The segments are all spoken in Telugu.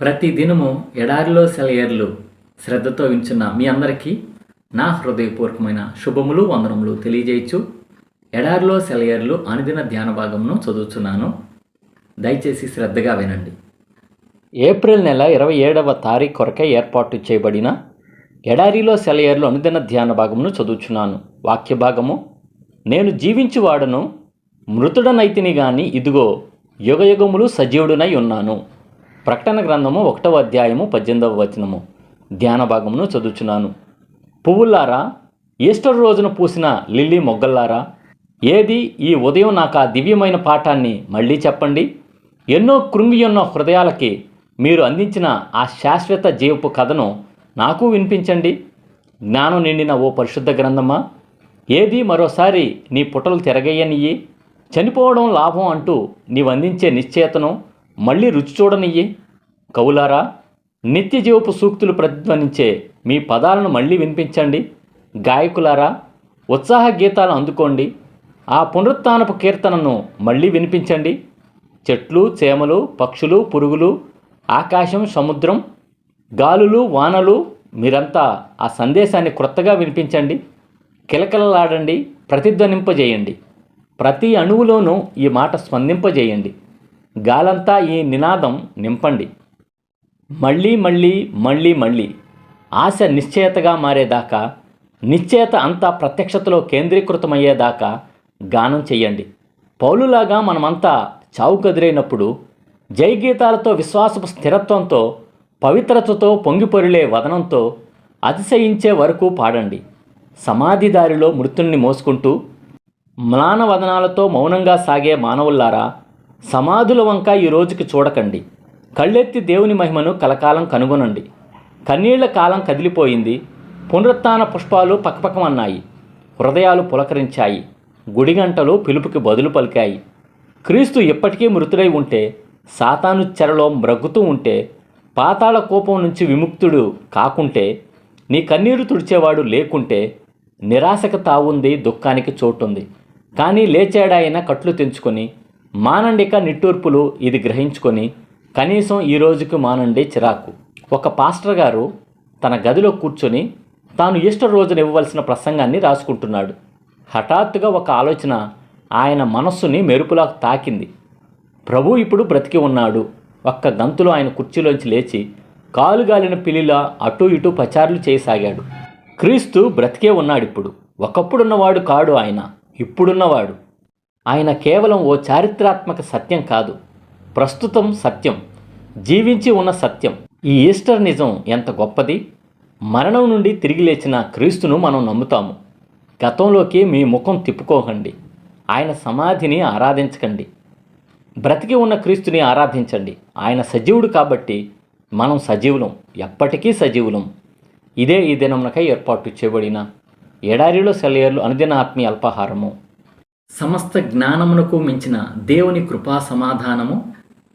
ప్రతి దినము ఎడారిలో సెలయర్లు శ్రద్ధతో వించున్న మీ అందరికీ నా హృదయపూర్వకమైన శుభములు వందనములు తెలియజేయచ్చు. ఎడారిలో సెలయర్లు అనుదిన ధ్యాన భాగమును చదువుతున్నాను దయచేసి శ్రద్ధగా వినండి. ఏప్రిల్ నెల ఇరవై ఏడవ తారీఖు కొరకే ఏర్పాటు చేయబడిన ఎడారిలో సెలయర్లు అనుదిన ధ్యాన భాగమును చదువుచున్నాను. వాక్య భాగము నేను జీవించువాడను మృతుడనైతిని గాని ఇదిగో యుగయుగములు సజీవుడునై ఉన్నాను. ప్రకటన గ్రంథము ఒకటవ అధ్యాయము పద్దెనిమిదవ వచనము. ధ్యాన భాగమును చదువుచున్నాను. పువ్వులారా ఈస్టర్ రోజున పూసిన లిల్లీ మొగ్గల్లారా? ఏది ఈ ఉదయం నాకు ఆ దివ్యమైన పాఠాన్ని మళ్ళీ చెప్పండి? ఎన్నో కృంగియున్న హృదయాలకి మీరు అందించిన ఆ శాశ్వత జీవపు కథను నాకు వినిపించండి. జ్ఞానం నిండిన ఓ పరిశుద్ధ గ్రంథమా? ఏది మరోసారి నీ పుటలు తిరగయ్యనియ్యి చనిపోవడం లాభం అంటూ నీవు అందించే మళ్ళీ రుచి చూడనియ్యి. కవులారా నిత్యజీవపు సూక్తులు ప్రతిధ్వనించే మీ పదాలను మళ్ళీ వినిపించండి. గాయకులారా ఉత్సాహ గీతాలు అందుకోండి. ఆ పునరుత్నపు కీర్తనను మళ్ళీ వినిపించండి. చెట్లు చేమలు పక్షులు పురుగులు ఆకాశం సముద్రం గాలులు వానలు మీరంతా ఆ సందేశాన్ని క్రొత్తగా వినిపించండి. కిలకిలలాడండి ప్రతిధ్వనింపజేయండి. ప్రతి అణువులోనూ ఈ మాట స్పందింపజేయండి. గాలంతా ఈ నినాదం నింపండి. మళ్ళీ మళ్ళీ మళ్ళీ మళ్ళీ ఆశ నిశ్చయతగా మారేదాకా నిశ్చయత అంతా ప్రత్యక్షతలో కేంద్రీకృతమయ్యేదాకా గానం చెయ్యండి. పౌలులాగా మనమంతా చావు కదిరైనప్పుడు జయగీతాలతో విశ్వాసపు స్థిరత్వంతో పవిత్రతతో పొంగిపొరిలే వదనంతో అతిశయించే వరకు పాడండి. సమాధి దారిలో మృతుల్ని మోసుకుంటూ మ్లాన వదనాలతో మౌనంగా సాగే మానవుల్లారా సమాధుల వంక ఈ రోజుకి చూడకండి. కళ్ళెత్తి దేవుని మహిమను కలకాలం కనుగొనండి. కన్నీళ్ళ కాలం కదిలిపోయింది. పునరుత్న పుష్పాలు పక్కపక్కమన్నాయి. హృదయాలు పులకరించాయి. గుడిగంటలు పిలుపుకి బదులు పలికాయి. క్రీస్తు ఎప్పటికీ మృతుడై ఉంటే సాతాను చెరలో మ్రగ్గుతూ ఉంటే పాతాళ కోపం నుంచి విముక్తుడు కాకుంటే నీ కన్నీరు తుడిచేవాడు లేకుంటే నిరాశకు తావుంది దుఃఖానికి చోటుంది. కానీ లేచాడాయన కట్లు తెంచుకొని మానండిక నిట్టూర్పులు ఇది గ్రహించుకొని కనీసం ఈ రోజుకి మానండి చిరాకు. ఒక పాస్టర్ గారు తన గదిలో కూర్చొని తాను ఈస్టర్ రోజున ఇవ్వవలసిన ప్రసంగాన్ని రాసుకుంటున్నాడు. హఠాత్తుగా ఒక ఆలోచన ఆయన మనస్సుని మెరుపులా తాకింది. ప్రభు ఇప్పుడు బ్రతికి ఉన్నాడు. ఒక్క గంతులో ఆయన కుర్చీలోంచి లేచి కాలుగాలిన పిల్లిలా అటూ ఇటూ పచారులు చేయసాగాడు. క్రీస్తు బ్రతికే ఉన్నాడిప్పుడు. ఒకప్పుడున్నవాడు కాడు ఆయన. ఇప్పుడున్నవాడు. ఆయన కేవలం ఓ చారిత్రాత్మక సత్యం కాదు. ప్రస్తుతం సత్యం జీవించి ఉన్న సత్యం. ఈ ఈస్టర్ నిజం ఎంత గొప్పది? మరణం నుండి తిరిగి లేచిన క్రీస్తును మనం నమ్ముతాము. గతంలోకి మీ ముఖం తిప్పుకోకండి. ఆయన సమాధిని ఆరాధించకండి. బ్రతికి ఉన్న క్రీస్తుని ఆరాధించండి. ఆయన సజీవుడు కాబట్టి మనం సజీవులం. ఎప్పటికీ సజీవులం. ఇదే ఈ దినమునకై ఏర్పాటు చేయబడిన ఎడారిలో సెలయర్లు అనుదిన ఆత్మీయ అల్పాహారము. సమస్త జ్ఞానమునకు మించిన దేవుని కృపా సమాధానము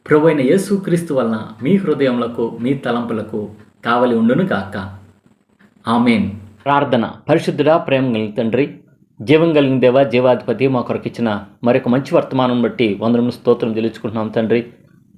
ప్రభువైన యేసుక్రీస్తు వలన మీ హృదయములకు మీ తలంపులకు కావలి ఉండును గాక. ఆమెన్. ప్రార్థన. పరిశుద్ధుడా ప్రేమ కలిగిన తండ్రి జీవం కలిగిన దేవ జీవాధిపతి మా కొరకు ఇచ్చిన మరొక మంచి వర్తమానం బట్టి వందరము స్తోత్రం తెలుసుకుంటున్నాం తండ్రి.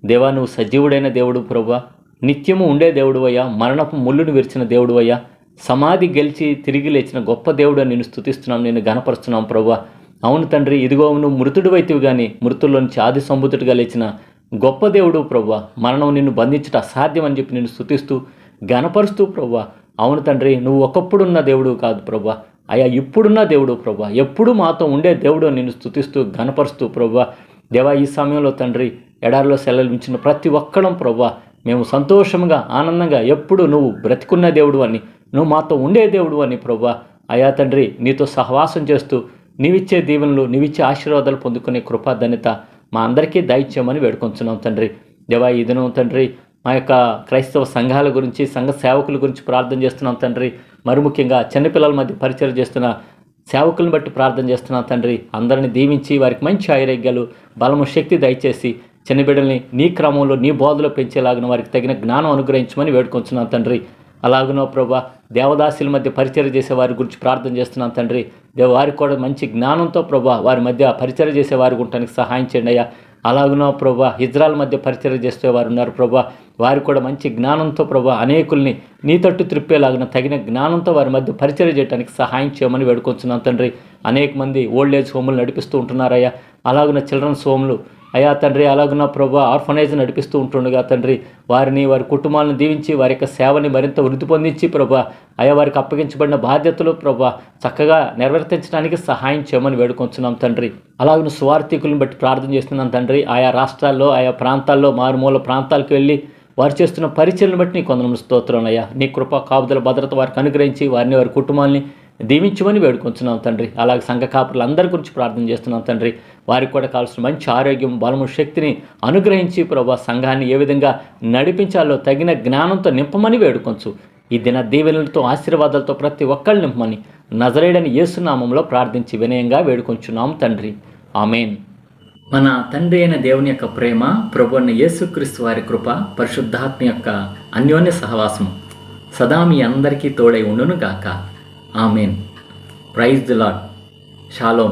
దేవా నువ్వు సజీవుడైన దేవుడు ప్రభు. నిత్యము ఉండే దేవుడు అయ్యా. మరణపు ముళ్ళును విరిచిన దేవుడు అయ్యా. సమాధి గెలిచి తిరిగి లేచిన గొప్ప దేవుడు నేను స్థుతిస్తున్నాం నేను గనపరుస్తున్నాం ప్రభా. అవును తండ్రి ఇదిగో నువ్వు మృతుడు వైతివి కానీ మృతుల్లోంచి ఆది సంబుతుడిగా లేచిన గొప్ప దేవుడు ప్రభా మరణం నిన్ను బంధించట అసాధ్యం అని చెప్పి నేను స్థుతిస్తూ గనపరుస్తూ ప్రభా అవును తండ్రి నువ్వు ఒకప్పుడున్న దేవుడు కాదు ప్రభా అయా ఇప్పుడున్న దేవుడు ప్రభా ఎప్పుడు మాతో ఉండే దేవుడు నిన్ను స్థుతిస్తూ గనపరుస్తూ ప్రభా దేవా ఈ సమయంలో తండ్రి ఎడారిలో సెలవించిన ప్రతి ఒక్కడం ప్రభా మేము సంతోషంగా ఆనందంగా ఎప్పుడు నువ్వు బ్రతికున్న దేవుడు అని నువ్వు మాతో ఉండే దేవుడు అని ప్రభా అయా తండ్రి నీతో సహవాసం చేస్తూ నీవిచ్చే దీవెనలు నీవిచ్చే ఆశీర్వాదాలు పొందుకునే కృపాధన్యత మా అందరికీ దయచేయమని వేడుకొంచున్నాం తండ్రి. దేవా ఈ దినం తండ్రి మా యొక్క క్రైస్తవ సంఘాల గురించి సంఘ సేవకుల గురించి ప్రార్థన చేస్తున్నాం తండ్రి. మరి ముఖ్యంగా చిన్నపిల్లల మధ్య పరిచయం చేస్తున్న సేవకులను బట్టి ప్రార్థన చేస్తున్నాం తండ్రి. అందరిని దీవించి వారికి మంచి ఆరోగ్యాలు బలము శక్తి దయచేసి చిన్న బిడ్డల్ని నీ క్రమంలో నీ బోధలో పెంచేలాగిన వారికి తగిన జ్ఞానం అనుగ్రహించమని వేడుకొంచున్నాం తండ్రి. అలాగనో ప్రభా దేవదాసుల మధ్య పరిచయం చేసే వారి గురించి ప్రార్థన చేస్తున్నాం తండ్రి. దేవ వారికి కూడా మంచి జ్ఞానంతో ప్రభా వారి మధ్య పరిచయం చేసే వారి ఉండటానికి సహాయం చేయండి అయ్యా. అలాగునో ప్రభా ఇజ్రాయల్ మధ్య పరిచయం చేస్తే వారు ఉన్నారు ప్రభా. వారు కూడా మంచి జ్ఞానంతో ప్రభా అనేకుల్ని నీ తట్టు త్రిప్పేలాగిన తగిన జ్ఞానంతో వారి మధ్య పరిచయం చేయడానికి సహాయం చేయమని వేడుకొంచున్నాం తండ్రి. అనేక మంది ఓల్డ్ ఏజ్ హోములు నడిపిస్తూ ఉంటున్నారయ్యా. అలాగున చిల్డ్రన్స్ హోమ్లు అయా తండ్రి అలాగున్న ప్రభు ఆర్ఫనైజ్ నడిపిస్తూ ఉంటుండగా తండ్రి వారిని వారి కుటుంబాలను దీవించి వారి యొక్క సేవని మరింత వృద్ధి పొందించి ప్రభా అయా వారికి అప్పగించబడిన బాధ్యతలు ప్రభా చక్కగా నిర్వర్తించడానికి సహాయం చేయమని వేడుకొంచున్నాం తండ్రి. అలాగే స్వార్థికులను బట్టి ప్రార్థన చేస్తున్నాం తండ్రి. ఆయా రాష్ట్రాల్లో ఆయా ప్రాంతాల్లో మారుమూల ప్రాంతాలకు వెళ్ళి వారు చేస్తున్న పరిచయలను బట్టి నీ కొందరు స్తోత్రం అయ్యా. నీ కృప కాపుదల భద్రత వారికి అనుగ్రహించి వారిని వారి కుటుంబాన్ని దీవించమని వేడుకొంచున్నాం తండ్రి. అలాగే సంఘ కాపులందరి గురించి ప్రార్థన చేస్తున్నాం తండ్రి. వారికి కూడా కావాల్సిన మంచి ఆరోగ్యం బలము శక్తిని అనుగ్రహించి ప్రభా సంఘాన్ని ఏ విధంగా నడిపించాలో తగిన జ్ఞానంతో నింపమని వేడుకొంచు. ఈ దిన దీవెనలతో ఆశీర్వాదాలతో ప్రతి ఒక్కళ్ళు నింపమని నజరేడని యేసునామంలో ప్రార్థించి వినయంగా వేడుకొంచున్నాం తండ్రి. ఆమెన్. మన తండ్రి అయిన దేవుని యొక్క ప్రేమ ప్రభు అయిన యేసుక్రీస్తు వారి కృప పరిశుద్ధాత్మ యొక్క అన్యోన్య సహవాసం సదా మీ అందరికీ తోడై ఉండును గాక amen praise the lord shalom